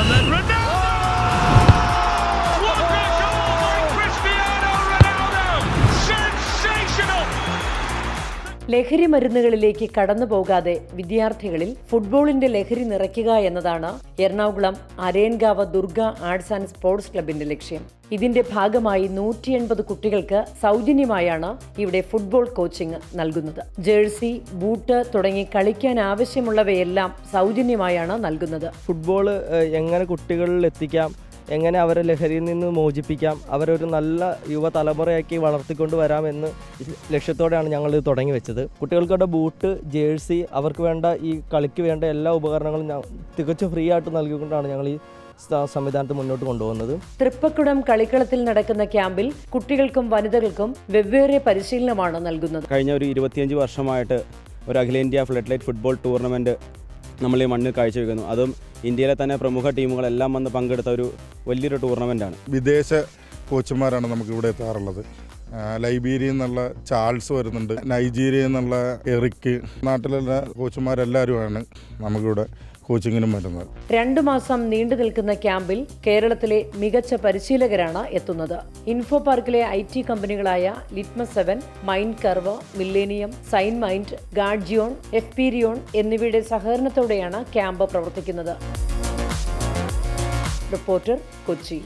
And then Ronaldo! ലഹരി മരുന്നുകളിലേക്ക് കടന്നു പോകാതെ വിദ്യാർത്ഥികളിൽ ഫുട്ബോളിന്റെ ലഹരി നിറയ്ക്കുക എന്നതാണ് Ernakulam Arayankavu Durga arts and sports ക്ലബിന്റെ ലക്ഷ്യം. ഇതിന്റെ ഭാഗമായി നൂറ്റി എൺപത് കുട്ടികൾക്ക് സൗജന്യമായാണ് ഇവിടെ ഫുട്ബോൾ കോച്ചിങ് നൽകുന്നത്. ജേഴ്സി ബൂട്ട് തുടങ്ങി കളിക്കാൻ ആവശ്യമുള്ളവയെല്ലാം സൗജന്യമായാണ് നൽകുന്നത്. ഫുട്ബോൾ എങ്ങനെ കുട്ടികളിൽ എത്തിക്കാം? എങ്ങനെ അവരെ ലഹരിയിൽ നിന്ന് മോചിപ്പിക്കാം അവരൊരു നല്ല യുവതലമുറയാക്കി വളർത്തിക്കൊണ്ട് വരാമെന്ന് ലക്ഷ്യത്തോടെയാണ് ഞങ്ങൾ ഇത് തുടങ്ങി വെച്ചത്. കുട്ടികൾക്കുടെ ബൂട്ട് ജേഴ്സി അവർക്ക് വേണ്ട ഈ കളിക്ക് വേണ്ട എല്ലാ ഉപകരണങ്ങളും തികച്ചും ഫ്രീ ആയിട്ട് നൽകിക്കൊണ്ടാണ് ഞങ്ങൾ ഈ സംവിധാനത്തെ സംവിധാനത്ത് മുന്നോട്ട് കൊണ്ടുപോകുന്നത്. തൃപ്പക്കുടം കളിക്കളത്തിൽ നടക്കുന്ന ക്യാമ്പിൽ കുട്ടികൾക്കും വനിതകൾക്കും വെവ്വേറെ പരിശീലനമാണ് നൽകുന്നത്. കഴിഞ്ഞ ഒരു ഇരുപത്തിയഞ്ച് വർഷമായിട്ട് ഒരു അഖിലേന്ത്യാ ഫ്ലഡ് ലൈറ്റ് ഫുട്ബോൾ ടൂർണമെന്റ് നമ്മൾ ഈ മണ്ണിൽ കാഴ്ചവെക്കുന്നു അതും ഇന്ത്യയിലെ തന്നെ പ്രമുഖ ടീമുകളെല്ലാം വന്ന് പങ്കെടുത്ത ഒരു വലിയൊരു ടൂർണമെന്റാണ് വിദേശ കോച്ചുമാരാണ് നമുക്ക് ഇവിടെ എത്താറുള്ളത്. ലൈബീരിയയിൽ നിന്നുള്ള ചാൾസ് വരുന്നുണ്ട്. നൈജീരിയയിൽ നിന്നുള്ള എറിക്ക്. നാട്ടിലുള്ള കോച്ചുമാരെല്ലാവരുമാണ് നമുക്കിവിടെ കോച്ചിങ്ങിനും വരുന്നത്. രണ്ടു മാസം നീണ്ടു നിൽക്കുന്ന ക്യാമ്പിൽ കേരളത്തിലെ മികച്ച പരിശീലകരാണ് എത്തുന്നത്. ഇൻഫോ പാർക്കിലെ I T കമ്പനികളായ Litmus seven Mind Curve Millennium Sign Mind Gadgeon Experion എന്നിവയുടെ സഹകരണത്തോടെയാണ് ക്യാമ്പ് പ്രവർത്തിക്കുന്നത്. റിപ്പോർട്ടർ കൊച്ചി.